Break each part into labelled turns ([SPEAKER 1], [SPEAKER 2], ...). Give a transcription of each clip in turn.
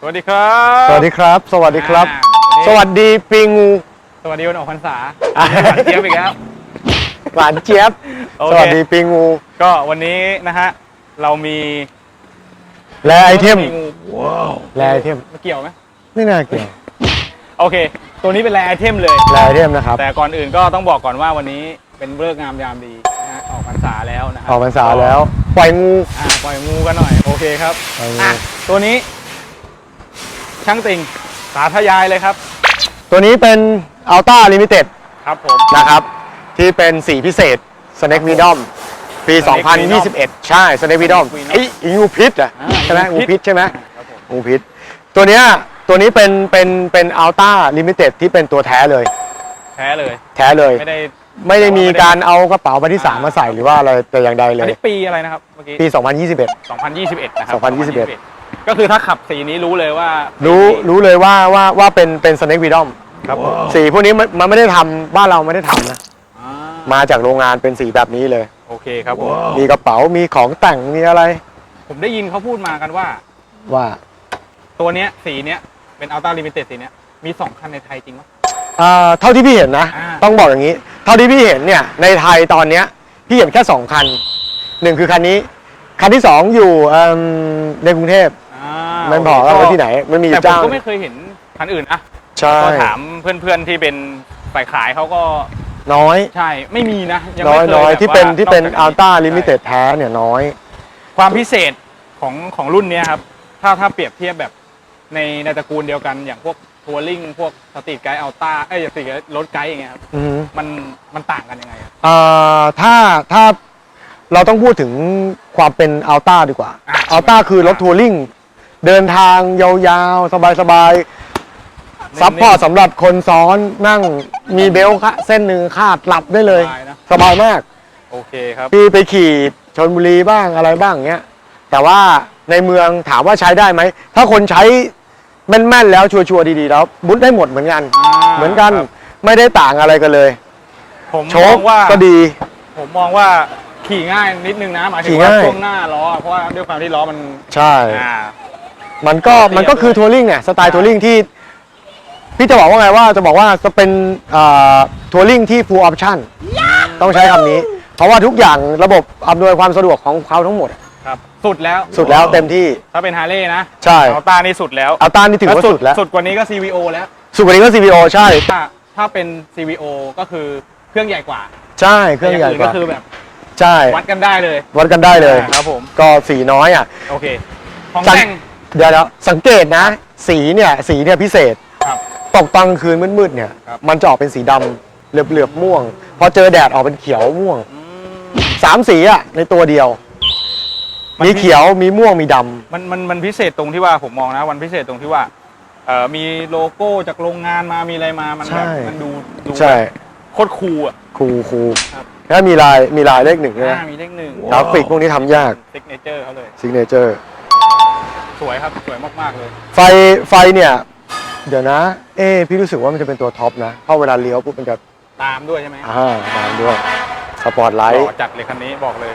[SPEAKER 1] สวัสดีครับ
[SPEAKER 2] สวัสดีครับ สวัสดีครับ
[SPEAKER 1] อ่า
[SPEAKER 2] สวัสดีปีงู
[SPEAKER 1] สวัสดีวันออกพรรษา
[SPEAKER 2] อะ
[SPEAKER 1] หวานเจี๊ยบอีกแล้ว
[SPEAKER 2] หวานเจี๊ยบ
[SPEAKER 1] โอเค
[SPEAKER 2] สวัสดีปีงู
[SPEAKER 1] ก็วันนี้นะฮะ เรามี
[SPEAKER 2] และไอเทม
[SPEAKER 1] งู
[SPEAKER 2] แลไอเทม
[SPEAKER 1] มาเกี่ยวไหม
[SPEAKER 2] ไม่น่าเกี่ยว
[SPEAKER 1] โอเค ตัวนี้เป็นแรไอเทมเลย
[SPEAKER 2] แลไอเทมนะครับ
[SPEAKER 1] แต่ก่อนอื่นก็ต้องบอกก่อนว่าวันนี้เป็นเรื่องงามยามดีนะฮะออกพรรษาแล้วนะครั
[SPEAKER 2] ออกพรรษาแล้ว ปล่อยงู
[SPEAKER 1] อ่าปล่อยงูกันหน่อย โอเคครับ
[SPEAKER 2] ปล่อยงู
[SPEAKER 1] อะตัวนี้ ช่างติ่งสาธยายเลยครับ
[SPEAKER 2] ตัวนี้เป็น Ultra Limited
[SPEAKER 1] ครับผม
[SPEAKER 2] นะครับ ที่เป็นสีพิเศษ Snake Venom ปี
[SPEAKER 1] Snake Venom
[SPEAKER 2] 2021 ใช่ Snake Venom
[SPEAKER 1] Venom
[SPEAKER 2] ไอ้อีงูพิษอะ
[SPEAKER 1] อ่า
[SPEAKER 2] ใช่ไหม
[SPEAKER 1] งู
[SPEAKER 2] งู
[SPEAKER 1] พิ
[SPEAKER 2] พิ
[SPEAKER 1] ษ
[SPEAKER 2] ษใช่ไหม
[SPEAKER 1] ครับผม
[SPEAKER 2] งูพิษ ตัวเนี้ยตัวนี้เป็นเป็นเป็น Ultra Limited ที่เป็นตัวแท้เลย
[SPEAKER 1] แพ้เลย
[SPEAKER 2] แท้เลย
[SPEAKER 1] ไม่ได้
[SPEAKER 2] ไม่ได้มี
[SPEAKER 1] ไม่ได้
[SPEAKER 2] การเอากระเป๋าใบที่สาม
[SPEAKER 1] อ่าม
[SPEAKER 2] มาใส่หรือว่าอะไรแต่อย่างใดเล
[SPEAKER 1] อัน
[SPEAKER 2] ย
[SPEAKER 1] นี้ปีอะไรนะครับเมื่อกี้
[SPEAKER 2] ปี 2021
[SPEAKER 1] 2021 นะครับ
[SPEAKER 2] 2021
[SPEAKER 1] ก็คือถ้าขับสีนี้รู้เลยว่า
[SPEAKER 2] รู้รู้เลยว่าว่าว่าเป็นเป็นสเน็กวีดอม
[SPEAKER 1] ครับผม
[SPEAKER 2] สีพวกนี้มันมันไม่ได้ทำบ้านเราไม่ได้ทำนะ
[SPEAKER 1] อ่า
[SPEAKER 2] มาจากโรงงานเป็นสีแบบนี้เลย
[SPEAKER 1] โอเคครับผม
[SPEAKER 2] มีกระเป๋ามีของแต่งมีอะไร
[SPEAKER 1] ผมได้ยินเขาพูดมากันว่า
[SPEAKER 2] ว่า
[SPEAKER 1] ตัวเนี้ยสีเนี้ยเป็นอัลต้าลิมิเต็ดสีเนี้ยมี2คันในไทยจริงไหม
[SPEAKER 2] อ่าเท่าที่พี่เห็นนะ
[SPEAKER 1] อ่า
[SPEAKER 2] ต้องบอกอย่างนี้ เท่าที่พี่เห็นเนี่ยในไทยตอนเนี้ยพี่เห็นแค่2คันหนึ่งคือคันนี้ คันที่2อยู่เอิ่มในกรุงเทพ
[SPEAKER 1] อ่า
[SPEAKER 2] มันบอกว่าไว้ที่ไหนมันมีอ
[SPEAKER 1] แต่
[SPEAKER 2] ยู่
[SPEAKER 1] ผม
[SPEAKER 2] เจ้า
[SPEAKER 1] ก็ไม่เคยเห็นคันอื่นอะ
[SPEAKER 2] ใช่
[SPEAKER 1] ก็ถามเพื่อนๆที่เป็นฝ่ายขายเขาก็
[SPEAKER 2] น้อย
[SPEAKER 1] ใช่ไม่มีนะยัง
[SPEAKER 2] น้
[SPEAKER 1] ไม่
[SPEAKER 2] อย
[SPEAKER 1] เคย
[SPEAKER 2] น้อย
[SPEAKER 1] แบบ
[SPEAKER 2] ที่เป็น
[SPEAKER 1] ว่า
[SPEAKER 2] ที่เป็น
[SPEAKER 1] กจก
[SPEAKER 2] อัลต้า
[SPEAKER 1] ใช่
[SPEAKER 2] ลิมิเต็ดแท้เนี่ยน้อย
[SPEAKER 1] ความพิเศษของของรุ่นเนี้ยครับ ถ้าถ้าเปรียบเทียบแบบในในตระกูลเดียวกันอย่างพวกทัวริงพวกสตรีทไกด์อัลต้าเอ้ยสตรีทรถไกด์อย่างเงี้ยครับ
[SPEAKER 2] อือฮึ
[SPEAKER 1] มันมันต่างกันยังไงอะ
[SPEAKER 2] อ่าถ้าถ้าเราต้องพูดถึงความเป็นอัลต้าดีกว่า
[SPEAKER 1] อะ
[SPEAKER 2] อัลต้าคือรถทัวริง เดินทางยาวๆ สบายๆซัพพอร์ตสำหรับคนซ้อนนั่งมีเบลต์ค่ะเส้นหนึ่งคาดหลับได้เลย
[SPEAKER 1] สบายนะ
[SPEAKER 2] สบายมาก
[SPEAKER 1] โอเคครับ
[SPEAKER 2] พี่ไปขี่ชนบุรีบ้างอะไรบ้างเงี้ย แต่ว่าในเมืองถามว่าใช้ได้ไหม ถ้าคนใช้แม่นๆแล้วชัวร์ๆดีๆ แล้วบุดได้หมดเหมือนกัน
[SPEAKER 1] อ่า
[SPEAKER 2] เหมือนกัน
[SPEAKER 1] ครับ
[SPEAKER 2] ไม่ได้ต่างอะไรกันเลย
[SPEAKER 1] ผม
[SPEAKER 2] โช
[SPEAKER 1] มอ
[SPEAKER 2] ค
[SPEAKER 1] งว่า
[SPEAKER 2] ก็ดี
[SPEAKER 1] ผมมองว่าขี่ง่ายนิดนึงนะหมายถึ
[SPEAKER 2] ขี่
[SPEAKER 1] งว่า
[SPEAKER 2] ง่าย
[SPEAKER 1] ช่วงหน้าล้อเพราะว่าด้วยความที่ล้อมัน
[SPEAKER 2] ใช่
[SPEAKER 1] อ่า
[SPEAKER 2] มันก็
[SPEAKER 1] เปลี่ยน
[SPEAKER 2] มันก็คือ
[SPEAKER 1] ด้วย
[SPEAKER 2] ทัวริงเนี่ยสไตล์
[SPEAKER 1] ใช่
[SPEAKER 2] ทัวริงที่พี่จะบอกว่าไงว่าจะบอกว่าจะเป็นทัวริงที่ full option ต้องใช้คำนี้ เพราะว่าทุกอย่างระบบอำนวยความสะดวกของเขาทั้งหมด
[SPEAKER 1] ครับ สุดแล้ว
[SPEAKER 2] สุดแล้วเต็มที่
[SPEAKER 1] ถ้าเป็นฮาร์เลย์นะ
[SPEAKER 2] ใช่
[SPEAKER 1] อัลต้านี่สุดแล้ว
[SPEAKER 2] อัลต้านี่ถือว่าสุดแล้ว
[SPEAKER 1] สุดกว่านี้ก็ CVO แล้ว
[SPEAKER 2] สุดกว่านี้ก็ CVO ใช่
[SPEAKER 1] ถ้าถ้าเป็น CVO ก็คือเครื่องใหญ่กว่า
[SPEAKER 2] ใช่เครื่องใหญ่
[SPEAKER 1] แต่
[SPEAKER 2] ก
[SPEAKER 1] ก็
[SPEAKER 2] ว่า
[SPEAKER 1] คือแบบ
[SPEAKER 2] ใช่
[SPEAKER 1] วัดกันได้เลย
[SPEAKER 2] วัดกันได้เลย
[SPEAKER 1] อ่าครับผม
[SPEAKER 2] ก็สีน้อยอะ
[SPEAKER 1] โอเคของ
[SPEAKER 2] สัง
[SPEAKER 1] แต่ง
[SPEAKER 2] เดี๋ยวแล้วสังเกตนะ สีเนี่ยสีเนี่ยพิเศษ
[SPEAKER 1] ครับ
[SPEAKER 2] ตกตอนกลางคืนมืดๆเนี่ย
[SPEAKER 1] ครับ
[SPEAKER 2] มันจะออกเป็นสีดำเหลือบๆม่วง พอเจอแดดออกเป็นเขียวม่วง
[SPEAKER 1] อืม
[SPEAKER 2] สามสีอะในตัวเดียว
[SPEAKER 1] มัน
[SPEAKER 2] มีเขียวมีม่วงมีดำ
[SPEAKER 1] มันมันมันพิเศษตรงที่ว่าผมมองนะวันพิเศษตรงที่ว่าเอ่อมีโลโก้จากโรงงานมามีอะไรมามันแบบ
[SPEAKER 2] ใช่
[SPEAKER 1] มันดูดู
[SPEAKER 2] ใช่
[SPEAKER 1] โคตรคูลอะ
[SPEAKER 2] คูคู
[SPEAKER 1] ครับ
[SPEAKER 2] แล้วมีลายมีลายเลขหนึ่งด้วย
[SPEAKER 1] อ่า
[SPEAKER 2] นะ
[SPEAKER 1] มีเลขหนึ่ง
[SPEAKER 2] กราฟิกพวกนี้ทำยาก
[SPEAKER 1] ซิกเนเจอร์เขาเลย
[SPEAKER 2] ซิกเนเจอร์
[SPEAKER 1] ส วยครับ สวยมากๆเลย
[SPEAKER 2] ไฟไฟเนี่ย เดี๋ยวนะ เอ๊ะพี่รู้สึกว่ามันจะเป็นตัวท็อปนะเพราะเวลาเลี้ยวปุ๊บมันจะ
[SPEAKER 1] ตามด้วยใช่ไหม
[SPEAKER 2] อ่าตามด้วยสปอร์ตไล
[SPEAKER 1] ห
[SPEAKER 2] ท์
[SPEAKER 1] ล่อจัดเลยคันนี้บอกเลย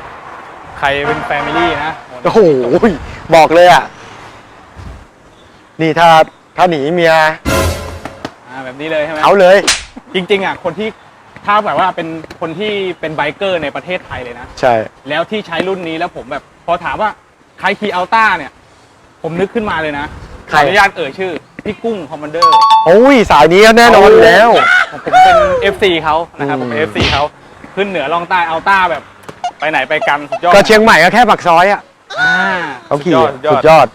[SPEAKER 1] ใครเป็นแฟมิลี่นะ
[SPEAKER 2] โอ้โหบอกเลยอะนี่ถ้าถ้าหนีเมีย
[SPEAKER 1] อ่าแบบนี้เลยใช่ไหม
[SPEAKER 2] เอาเลย
[SPEAKER 1] จริง ๆอะคนที่ถ้าแบบว่าเป็นคนที่เป็นไบเกอร์ในประเทศไทยเลยนะ
[SPEAKER 2] ใช่
[SPEAKER 1] แล้วที่ใช้รุ่นนี้แล้วผมแบบ พอถามว่าใครขี่อัลต้าเนี่ย ผมนึกขึ้นมาเลยนะข
[SPEAKER 2] ใคร
[SPEAKER 1] ออนุญาตเอ่ยชื่อ พี่กุ้งคอมมานเดอร์
[SPEAKER 2] โอ้ยสายนี้แน่นอนอยู่แล้ว
[SPEAKER 1] ผมเป็น FC เขานะครับ ผมเป็น
[SPEAKER 2] อืม
[SPEAKER 1] FC เขาขึ้นเหนือล่องใต้อัลต้าแบบ ไปไหนไปกันสุดยอด
[SPEAKER 2] ก็เชียงใหม่ก็แค่ปากซอยอะ
[SPEAKER 1] อ่า
[SPEAKER 2] เขาขี่
[SPEAKER 1] สุดยอด
[SPEAKER 2] สุดยอด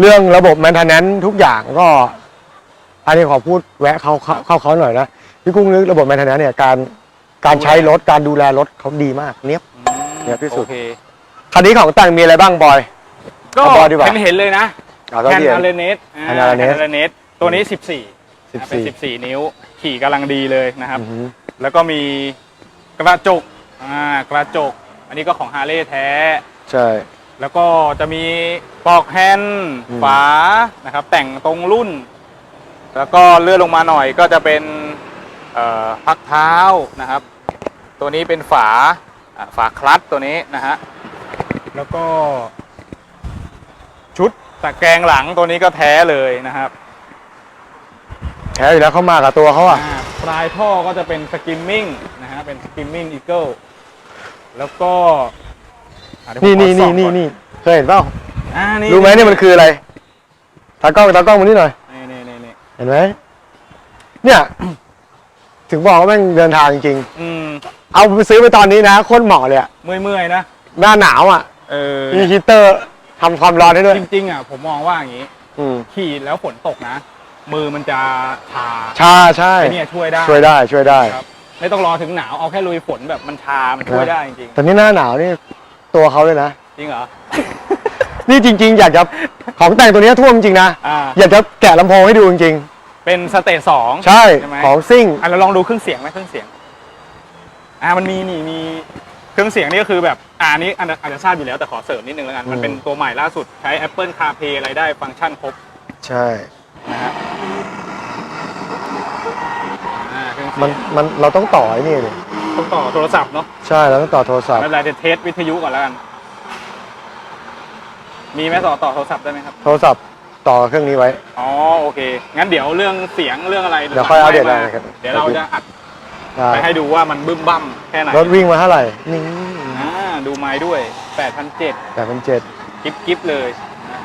[SPEAKER 2] เรื่องระบบแมนเทนแนนทุกอย่างก็อันนี้ขอพูดแวะเขาเขาเข้าเขาหน่อยนะพี่กุ้งนึกระบบแมนเทนแนนเนี่ยการการใช้รถการดูแลรถเขาดีมากเนี้ยบ
[SPEAKER 1] อืม
[SPEAKER 2] เนี่ยที่สุด
[SPEAKER 1] โอเค
[SPEAKER 2] คันนี้ของแต่งมีอะไรบ้างบอย
[SPEAKER 1] ก็
[SPEAKER 2] เอาบอยดีกว่า
[SPEAKER 1] เห็นเห็นเลยนะ
[SPEAKER 2] เอา
[SPEAKER 1] แฮ
[SPEAKER 2] เท่านที่เห็
[SPEAKER 1] อาน เลเนส
[SPEAKER 2] แฮนอาราเนส
[SPEAKER 1] อาราเนสตัวนี้ 14
[SPEAKER 2] สิบ
[SPEAKER 1] นะเป็น
[SPEAKER 2] สี่
[SPEAKER 1] 14 นิ้ว ขี่กำลังดีเลยนะครับ
[SPEAKER 2] อือหือ
[SPEAKER 1] แล้วก็มีกระจกอ่ากระจก อันนี้ก็ของฮาร์เลย์แท้
[SPEAKER 2] ใช่
[SPEAKER 1] แล้วก็จะมีปลอกแฮนด์
[SPEAKER 2] อืม
[SPEAKER 1] ฝานะครับ แต่งตรงรุ่น แล้วก็เลื่อนลงมาหน่อยก็จะเป็นเอ่อพักเท้านะครับ ตัวนี้เป็นฝาอ่าฝาคลัตช์ตัวนี้นะฮะแล้วก็ชุดส ตะแกรงหลังตัวนี้ก็แท้เลยนะครับ
[SPEAKER 2] แท้อยู่แล้วเขามากับตัวเขาอะ
[SPEAKER 1] อ่าปลายท่อก็จะเป็นสกิมมิ่งนะฮะเป็นสกิมมิ่งอีเกิลแล้วก็อะเดี๋ยวผม
[SPEAKER 2] นี่
[SPEAKER 1] ขอ
[SPEAKER 2] นี่
[SPEAKER 1] ส่
[SPEAKER 2] นี่
[SPEAKER 1] อง
[SPEAKER 2] นี่
[SPEAKER 1] ก่อ
[SPEAKER 2] นี่เคยเห็นเปล่า
[SPEAKER 1] อ่านี่
[SPEAKER 2] รู้ไหมเนี่ยมันคืออะไรตากล้องตากล้องมานี่หน่อย
[SPEAKER 1] นี่นี่นี่นี่
[SPEAKER 2] เห็นไหมเนี่ย ถึงบอกว่าแม่งเดินทางจริง
[SPEAKER 1] อืม
[SPEAKER 2] ๆเอาไปซื้อไปตอนนี้นะโคตรเหมาะเลยอะ
[SPEAKER 1] เมื่อยๆนะ
[SPEAKER 2] หน้าหนาวอะ
[SPEAKER 1] เออ
[SPEAKER 2] มีฮีตเตอร์ ทำความร้อนได้ด้วย
[SPEAKER 1] จริงๆอะผมมองว่าอย่างนี้
[SPEAKER 2] อืม
[SPEAKER 1] ขี่แล้วฝนตกนะ มือมันจะชา
[SPEAKER 2] ชาใช่
[SPEAKER 1] ไอ้เนี่ยช่วยได้
[SPEAKER 2] ช่วยได้ช่วยได้
[SPEAKER 1] ครับไม่ต้องรอถึงหนาวเอาแค่ลุยฝนแบบมันชา มันช่วยได้จริง
[SPEAKER 2] แต่นี่หน้าหนาวนี่ตัวเขาเลยนะ
[SPEAKER 1] ๆจริงเหรอ
[SPEAKER 2] นี่จริง ๆ อยากจะของแต่งตัวเนี้ยท่วมจริงนะ
[SPEAKER 1] อ่า
[SPEAKER 2] อยากจะแกะลำโพงให้ดูจริง
[SPEAKER 1] เป็นสเตจสอง
[SPEAKER 2] ๆ ใช่
[SPEAKER 1] ใช่ไหม
[SPEAKER 2] ของซิ่ง
[SPEAKER 1] อะเราลองดูเครื่องเสียงไหมเครื่องเสียง อ่ามันมีนี่มี เครื่องเสียงนี่ก็คือแบบอ่าอันนี้อันอาจจะทราบอยู่แล้วแต่ขอเสริมนิดนึงแล้วกัน มันเป็นตัวใหม่ล่าสุดใช้ Apple CarPlay อะไรได้ฟังก์ชันครบ
[SPEAKER 2] ใช่
[SPEAKER 1] นะฮะอ่าเครื่องเสี
[SPEAKER 2] มัน
[SPEAKER 1] ยง
[SPEAKER 2] มันเราต้องต่อไอ้นี่เลย
[SPEAKER 1] ต้องต่อโทรศัพท์เนาะ
[SPEAKER 2] ใช่เราต้องต่อโทรศัพท์
[SPEAKER 1] ไม่เป็นไรเดี๋ยวเทสวิทยุก่อนแล้วกัน มีไหมต่อต่อโทรศัพท์ได้ไหมครับ
[SPEAKER 2] โทรศัพท์ต่อเครื่องนี้ไว้
[SPEAKER 1] อ๋อโอเค งั้นเดี๋ยวเรื่องเสียงเรื่องอะไร
[SPEAKER 2] เดี๋ยวค่อยอัปเดต
[SPEAKER 1] หลัง
[SPEAKER 2] รายละเอียด
[SPEAKER 1] เดี๋ยวเราจะอัด
[SPEAKER 2] ได้
[SPEAKER 1] ไปให้ดูว่ามันบึ้มบั้มแค่ไหน
[SPEAKER 2] รถวิ่งมาเท่าไหร่ นี่
[SPEAKER 1] อ่าดูไม้ด้วย8 0 0
[SPEAKER 2] แต่เป็นเจ็ด
[SPEAKER 1] กิฟกิฟเลยนะ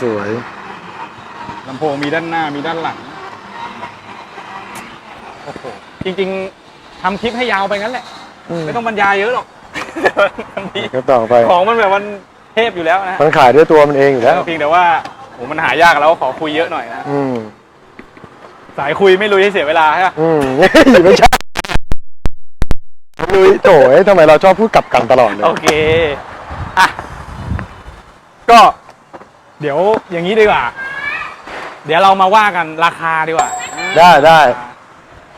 [SPEAKER 2] สวย
[SPEAKER 1] ลำโพงมีด้านหน้ามีด้านหลังโอ้โหจริงๆทำคลิปให้ยาวไปงั้นแหละ
[SPEAKER 2] ๆอืม
[SPEAKER 1] ไม่ต้องบรรยายเยอะหรอกมันมี
[SPEAKER 2] ก็ต่อไป
[SPEAKER 1] ของมันแบบมันเทพอยู่แล้วนะ
[SPEAKER 2] มันขายด้วยตัวมันเองอยู่แล้ว
[SPEAKER 1] เพียงแต่ว่าโหมันหายากแล้วขอคุยเยอะหน่อยนะ
[SPEAKER 2] อืม
[SPEAKER 1] สายคุยไม่ลุยให้เสียเวลาใช่ปะ
[SPEAKER 2] อืม ไม่ใช่ลุ ยโถเอ้ยทำไมเราชอบพูดกลับกันตลอดเลย
[SPEAKER 1] โอเคอะก็ เดี๋ยวอย่างนี้ดีกว่า เดี๋ยวเรามาว่ากันราคาดีกว่า
[SPEAKER 2] ได้ได้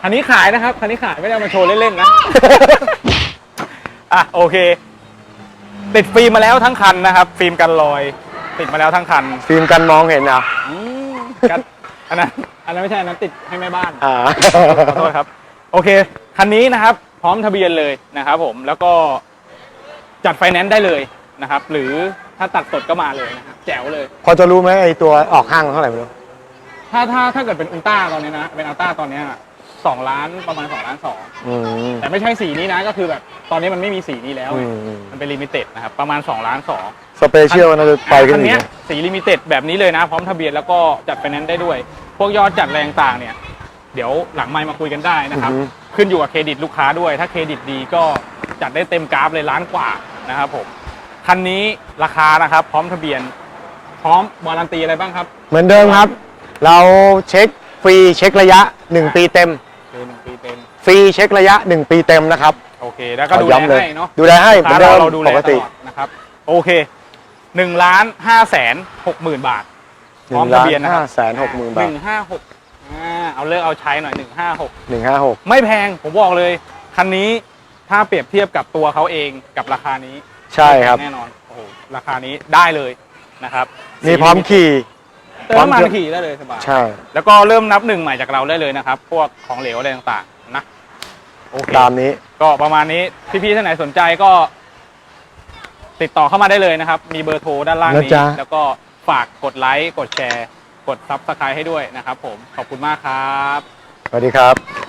[SPEAKER 1] คันนี้ขายนะครับคันนี้ขายไม่ได้เอามาโชว์เล่นๆนะ อะโอเค ติดฟิล์มมาแล้วทั้งคันนะครับ ฟิล์มกันรอย ติดมาแล้วทั้งคัน
[SPEAKER 2] ฟิล์มกันมองเห็นอะ
[SPEAKER 1] อืมกันอันนั้นอันนั้นไม่ใช่อันนั้นติดให้แม่บ้าน
[SPEAKER 2] อ่า
[SPEAKER 1] ขอโทษครับ โอเค คันนี้นะครับ พร้อมทะเบียนเลยนะครับผมแล้วก็จัดไฟแนนซ์ได้เลยนะครับ หรือถ้าตัดสดก็มาเลยนะครับแจ๋วเลย
[SPEAKER 2] พอจะรู้ไหมไอตัวออกห้างเท่าไหร่ไม่รู้
[SPEAKER 1] ถ้าถ้าถ้าเกิดเป็นอุลตร้าตอนนี้นะ เป็นอัลต้าตอนเนี้สองล้านประมาณสองล้านสอง
[SPEAKER 2] อืม
[SPEAKER 1] แต่ไม่ใช่สีนี้นะก็คือแบบตอนนี้มันไม่มีสีนี้แล้ว
[SPEAKER 2] อื
[SPEAKER 1] ไง
[SPEAKER 2] มอืม
[SPEAKER 1] มันเป็นลิมิเต็ดนะครับ ประมาณ 2 ล้านสอง
[SPEAKER 2] สเปเชียลน่าจะไปกัน
[SPEAKER 1] คัน
[SPEAKER 2] อีก
[SPEAKER 1] เนี้ย
[SPEAKER 2] นะ
[SPEAKER 1] สีลิมิเต็ดแบบนี้เลยนะ พร้อมทะเบียนแล้วก็จัดไฟแนนซ์ได้ด้วย พวกยอดจัดแรงต่างเนี่ย เดี๋ยวหลังไมค์มาคุยกันได้นะครับ
[SPEAKER 2] อือฮึ
[SPEAKER 1] ขึ้นอยู่กับเครดิตลูกค้าด้วย ถ้าเครดิตดีก็จัดได้เต็มกราฟเลยล้านกว่านะครับผมคันนี้ราคานะครับ พร้อมทะเบียน พร้อมวารันตีอะไรบ้างครับ
[SPEAKER 2] เหมือนเดิมครับ เราเช็คฟรีเช็คระยะ 1 ปีเต็ม
[SPEAKER 1] คือหนึ่งปีเต็ม
[SPEAKER 2] ฟรีเช็คระยะ 1 ปีเต็มนะครับ
[SPEAKER 1] โอเค แล้วก็
[SPEAKER 2] ขอ
[SPEAKER 1] ดูแล
[SPEAKER 2] ย้ำเลย
[SPEAKER 1] ให้เนาะ
[SPEAKER 2] ดูแลให้
[SPEAKER 1] ลูกค้า
[SPEAKER 2] เหมือนเดิ
[SPEAKER 1] เรา
[SPEAKER 2] ม
[SPEAKER 1] เราดูแล
[SPEAKER 2] ปก
[SPEAKER 1] ต
[SPEAKER 2] ติ
[SPEAKER 1] ลอดนะครับ โอเคหนึ่งล้านห้าแสนหกหมื่นบาท
[SPEAKER 2] ห
[SPEAKER 1] พร้อ
[SPEAKER 2] นึ่
[SPEAKER 1] ม
[SPEAKER 2] ง
[SPEAKER 1] ทะ
[SPEAKER 2] ล้าน
[SPEAKER 1] เบียนนะค
[SPEAKER 2] ห้า
[SPEAKER 1] รับ
[SPEAKER 2] แสนหกหมื่นบา
[SPEAKER 1] ห
[SPEAKER 2] ท
[SPEAKER 1] นึ่งห้าหกอ่า เอาเลิกเอาใช้หน่อยหนึ่งห้าหก
[SPEAKER 2] หนึ่งห้าหก
[SPEAKER 1] ไม่แพงผมบอกเลย คันนี้ถ้าเปรียบเทียบกับตัวเขาเองกับราคานี้
[SPEAKER 2] ใช่ครับ
[SPEAKER 1] แน่นอนโอ้โหราคานี้ได้เลยนะครับ
[SPEAKER 2] มีพร้อมขี่
[SPEAKER 1] เติมน้ำมันขี่ได้เลยสบาย
[SPEAKER 2] ใช่
[SPEAKER 1] แล้วก็เริ่มนับหนึ่งใหม่จากเราได้เลยนะครับ พวกของเหลวอะไรต่างๆนะโอเค
[SPEAKER 2] ตามนี้
[SPEAKER 1] ก็ประมาณนี้พี่ๆท่านไหนสนใจก็ ติดต่อเข้ามาได้เลยนะครับ มีเบอร์โทรด้านล่างนี้
[SPEAKER 2] นะจ๊ะ
[SPEAKER 1] แล้วก็ฝากกดไลค์กดแชร์ กดซับสไครต์ให้ด้วยนะครับผมขอบคุณมากครับ
[SPEAKER 2] สวัสดีครับ